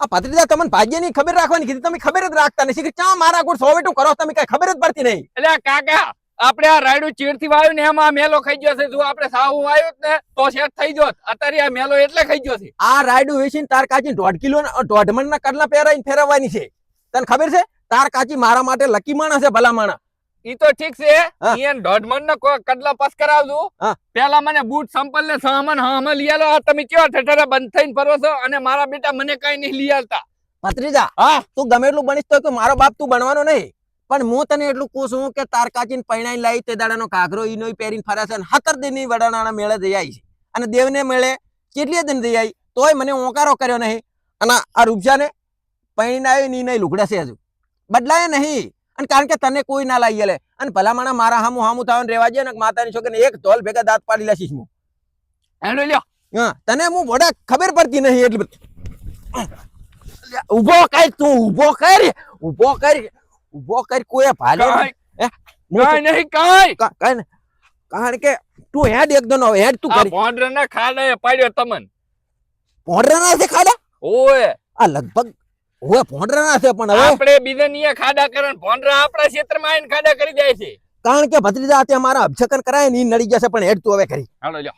આ ભત્રીજા તમને ભાગ્યની ખબર રાખવાની કીધી. તમે ખબર જ રાખતા નથી કે ચા મારા ગુડ સોવેટું કરો તમે કઈ ખબર જ પડતી નહીં. એટલે કાકા આપણે આ રાયડું ચીડથી વાયું ને એમાં મેલો ખાઈ ગયો છે. જો આપણે સાવું વાયું ને તો સેટ થઈ જોત અત્યારે આ મેલો એટલે ખાઈ ગયો છે. આ રાયડું વેચીને તાર કાચી દોઢ કિલો દોઢ મણના કડલા પહેરાઈને ફેરવવાની છે. તને ખબર છે? તાર કાચી મારા માટે લકી માણસ છે ભલા માણસ. ઈ તો ઠીક છે. ઈયન દોઢ ને કડલા પાસ કરાવજો. પેલા મને બૂટ સંપલ ને સામાન હામાં લઈ આલો. આ તમે કેવા ઠઠરા બંધ થઈને ફરો છો? અને મારા બેટા મને કઈ નહીં લઈ ભત્રીજા હા. તું ગમે એટલું બનીશ તો કે મારો બાપ તું બનવાનો નહીં. પણ હું તને એટલું કહું છું કે તાર કાચીને પૈણાઈ લાવી તે દાડાનો કાઘરો ઈનો પહેરીને ફરે છે અને હતર દિનની વડાના મેળે જઈ આવી છે. અને દેવને મેળે કેટલી દિન જઈ આવી તોય મને ઓંકારો કર્યો નહીં. અને આ રૂપજાને આવી ની નહીં લુગડા છે હજુ. બદલાય નહીં. અને કારણ કે તને કોઈ ના લાવી લે અને ભલામણા મારા હામું હામું થવાનું રેવા દે ને માતાની છોકરીને એક ધોલ ભેગા દાંત પાડી લેશીશ હું. લ્યો. હા તને હું વડા ખબર પડતી નહીં એટલે ઊભો કર તું ઊભો કર ઊભો કર ઊભો કર કોઈ ભાલે કાંઈ એ, હું? કાંઈ નહીં કાંઈ. કા- કારણ કે તું હેડ એકદમ હેડ તું કરી ભોંડરાના ખાડા પાડ્યો તમન. ભોંડરાના છે ખાડા? ઓય. આ લગભગ હવે ભોંડરાના છે પણ હવે. આપણે બીજાની ખાડા કરણ ને ભોંડરા આપણા ક્ષેત્રમાં આઈને ખાડા કરી જાય છે. કારણ કે ભત્રીજા તે અમારા અભિષેકન કરાય ને ઈ નડી જશે પણ હેડ તું હવે કરી હાલો લ્યો.